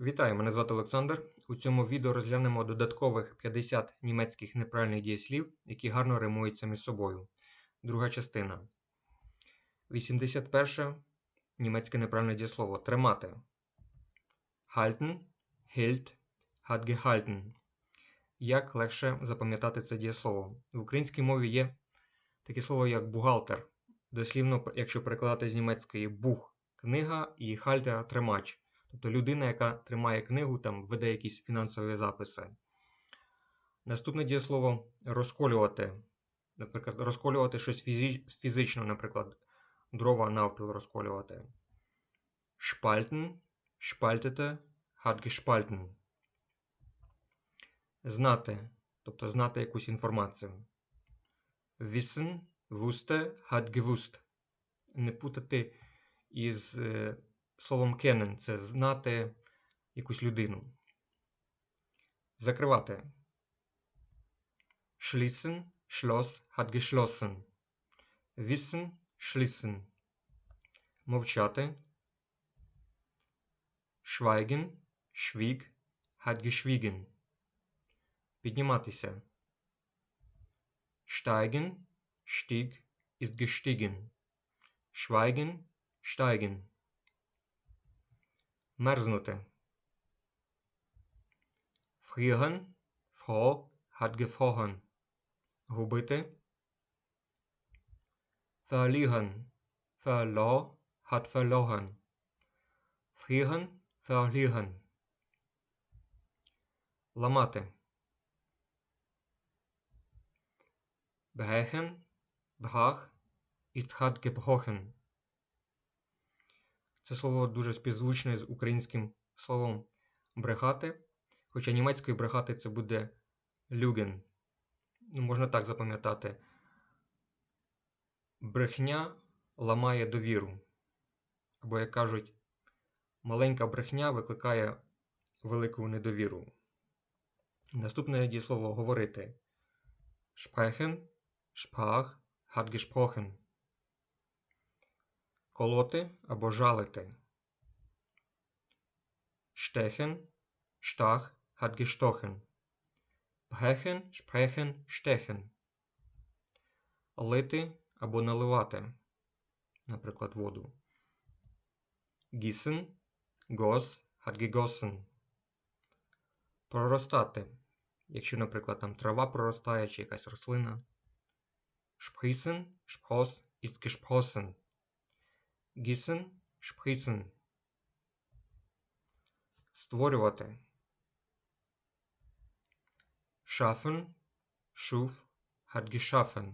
Вітаю, мене звати Олександр. У цьому відео розглянемо додаткових 50 німецьких неправильних дієслів, які гарно римуються між собою. Друга частина. 81. Німецьке неправильне дієслово. Тримати. Halten, hielt, hat gehalten. Як легше запам'ятати це дієслово? В українській мові є таке слово, як бухгалтер. Дослівно, якщо перекладати з німецької бух книга і хальтер тримач. Тобто людина, яка тримає книгу, там веде якісь фінансові записи. Наступне дієслово розколювати. Наприклад, розколювати щось фізично, наприклад, дрова навпіл розколювати. Шпальтен, шпальтете, hat. Знати, тобто знати якусь інформацію. Wissen, wusste, hat gewusst. Не путати із е, словом kennen – це знати якусь людину. Закривати. Schließen, Schloss, hat geschlossen. Wissen, schließen. Мовчати. Schweigen, schwieg, hat geschwiegen. Підніматися. Steigen, stieg, ist gestiegen. Schweigen, steigen. Мерзнути. Frieren, froh, hat gefroren. Губити. Verlieren, verlor, hat verloren. Frieren, verlieren. Ламати. Brechen, brach, ist hat gebrochen. Це слово дуже співзвучне з українським словом брехати. Хоча німецькою брехати це буде люген. Ну, Можна так запам'ятати. Брехня ламає довіру. Або, як кажуть, маленька брехня викликає велику недовіру. Наступне дієслово говорити. Sprechen, sprach, hat колоти або жалити. Stechen, stach, hat gestochen. Brechen, sprechen, stechen. Лити або наливати, наприклад, воду. Gießen, goss, hat gegossen. Проростати. Якщо, наприклад, там трава проростає чи якась рослина. Sprießen, spross, ist gesprossen. Gießen, spritzen. Створювати. Schaffen, schuf, hat.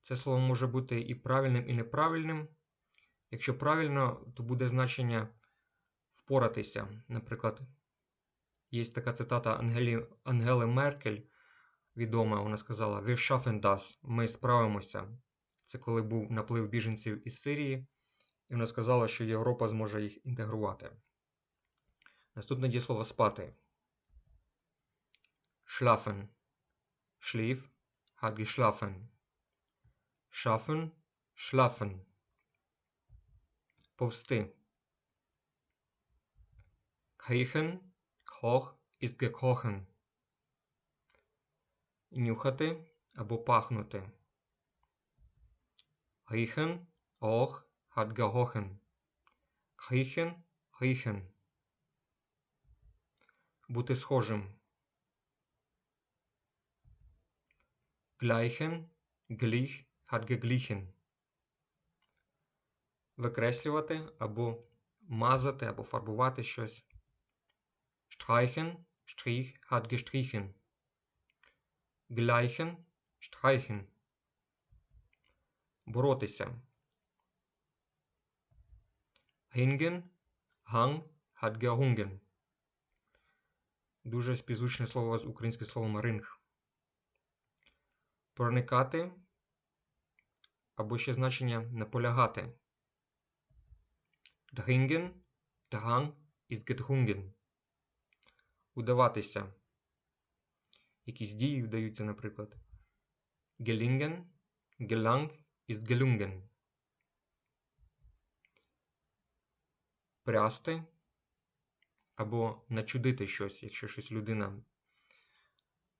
Це слово може бути і правильним, і неправильним. Якщо правильно, то буде значення впоратися. Наприклад, є така цитата Ангелі, Ангели Меркель, відома, вона сказала: Wir schaffen das, ми справимося. Це коли був наплив біженців із Сирії, і вона сказала, що Європа зможе їх інтегрувати. Наступне дієслово спати. Schlafen. Schlief, hat geschlafen. Schaffen. Повсти. Kriechen, kroch, ist gekrochen. Нюхати або пахнути. Riechen, auch, hat gerochen. Riechen, riechen. Бути схожим. Gleichen, glich, hat geglichen. Викреслювати або мазати, або фарбувати щось. Streichen, strich, hat gestrichen. Gleichen, streichen боротися. Hingen, hang, hat. Дуже співзвучне слово з українським словом ринг. Проникати або ще значення наполягати. Dringen, drang ist gedrungen. Удаватися. Якісь дії вдаються, наприклад. Gelingen, gelang ist gelungen. Прясти, або начудити щось, якщо щось людина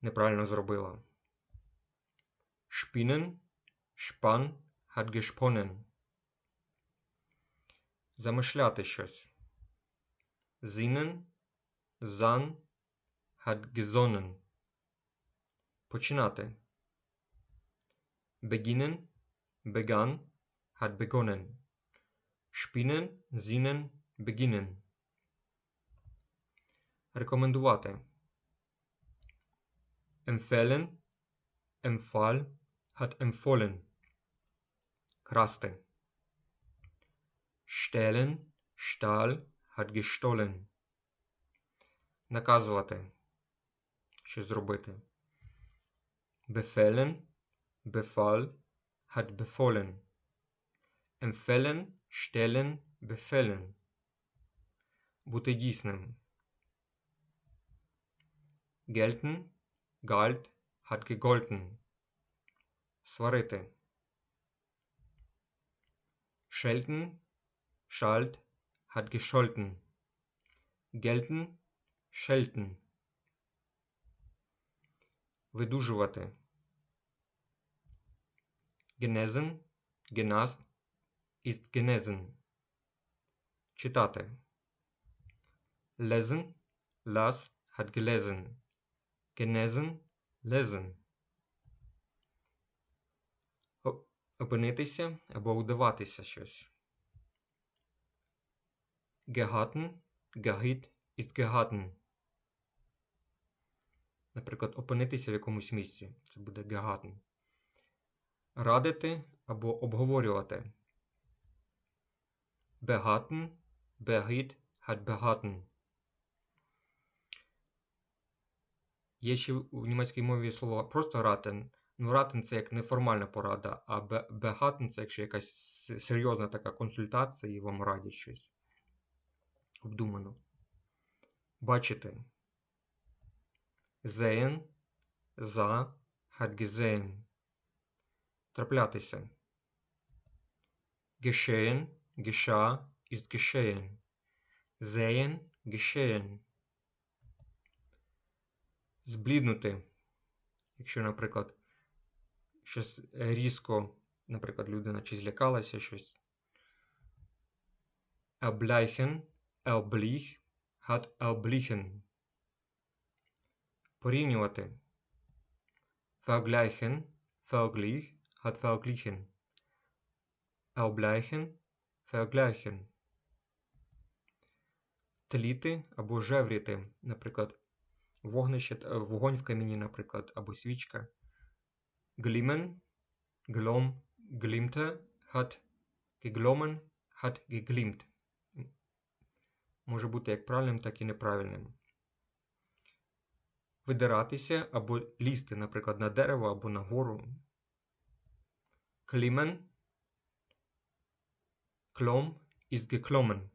неправильно зробила. Spinnen, Spann hat gesponnen. Замишляти щось. Sinnen, Sann hat gesonnen. Починати. Beginnen, begann, hat begonnen. Spinnen, sinnen, beginnen. Рекомендувати. Empfehlen, empfahl, hat empfohlen. Красти. Stehlen, stahl, hat gestohlen. Наказувати. Щось зробити. Befehlen, befahl, hat befohlen. Empfehlen, stellen, befehlen. Бути дійсним. Gelten, galt, hat gegolten. Сварити. Schelten, schalt, hat gescholten. Gelten, schelten. Видужувати. Genesen, genast, ist genesen. Читати. Hat gelesen. Genesen, lesen. О- Опинитися або удаватися щось. Gehit, ist gehaten. Наприклад, опинитися в якомусь місці. Це буде gehaten. Радити або обговорювати. Behaten, behit, hat behaten. Є ще в німецькій мові слово просто ратен. Ну, ратен це як неформальна порада, а бе- бехатен це якщо якась серйозна така консультація і вам радять щось. Обдумано. Бачити. Sehen, sah, hat gesehen. Траплятися. Geschehen, geschah, ist geschehen. Sehen, geschehen. Збліднути. Якщо, наприклад, щось різко, наприклад, людина чи злякалася щось. Erbleichen, erblich, hat erblichen. Порівнювати. Vergleichen, verglich, hat verglichen. Erbleichen, vergleichen. Тліти або жевріти, наприклад, вогнище, е, вогонь в каміні, наприклад, або свічка. Glimmen, glom, glimmte, hat geglommen, hat geglimmt. Може бути як правильним, так і неправильним. Видиратися або лізти, наприклад, на дерево або на гору. Klimmen, klom, ist geklommen.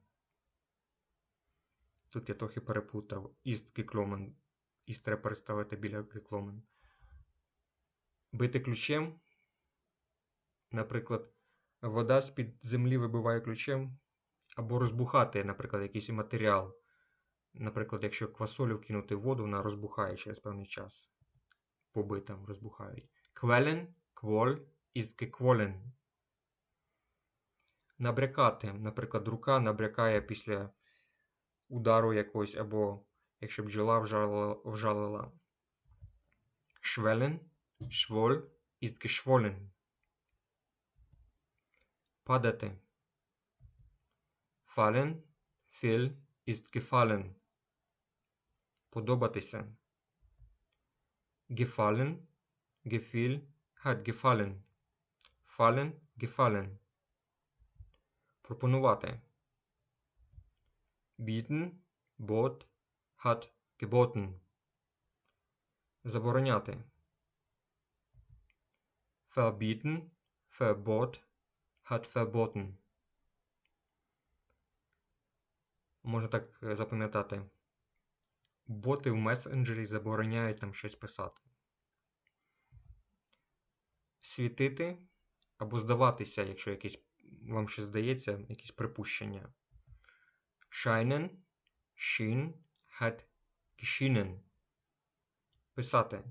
Тут я трохи переплутав. Ist geklommen. Ist треба переставити біля geklommen. Бити ключем. Наприклад, вода з-під землі вибиває ключем. Або розбухати, наприклад, якийсь матеріал. Наприклад, якщо квасолю вкинути в воду, вона розбухає через певний час. Боби там розбухають. Quellen, quol, gequollen. Набрякати. Наприклад, рука набрякає після удару якогось, або якщо бджола вжалила. вжалила. Schwellen, schwoll, ist geschwollen. Падати. Fallen, fiel, ist gefallen. Подобатися. Gefallen, gefiel, hat gefallen. Fallen, gefallen. Пропонувати. Bieten, bot, hat geboten. Забороняти. Verbieten, verbot, hat verboten. Можна так е, запам'ятати. Боти в месенджері забороняють там щось писати. Світити або здаватися, якщо якесь, вам щось здається, якісь припущення. Scheinen, Schien hat geschienen. Писати.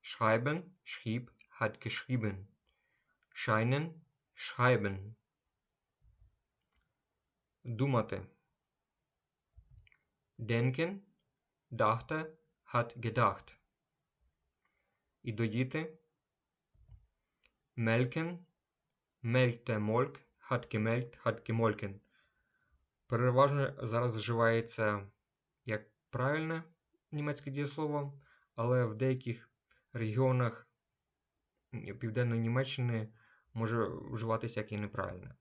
Schreiben schrieb hat geschrieben. Scheinen schreiben. Думати. Denken dachte hat gedacht. І доїти. Melken Мельте Мольк, gemelkt hat gemolken. Переважно зараз вживається як правильне німецьке дієслово, але в деяких регіонах Південної Німеччини може вживатися як і неправильне.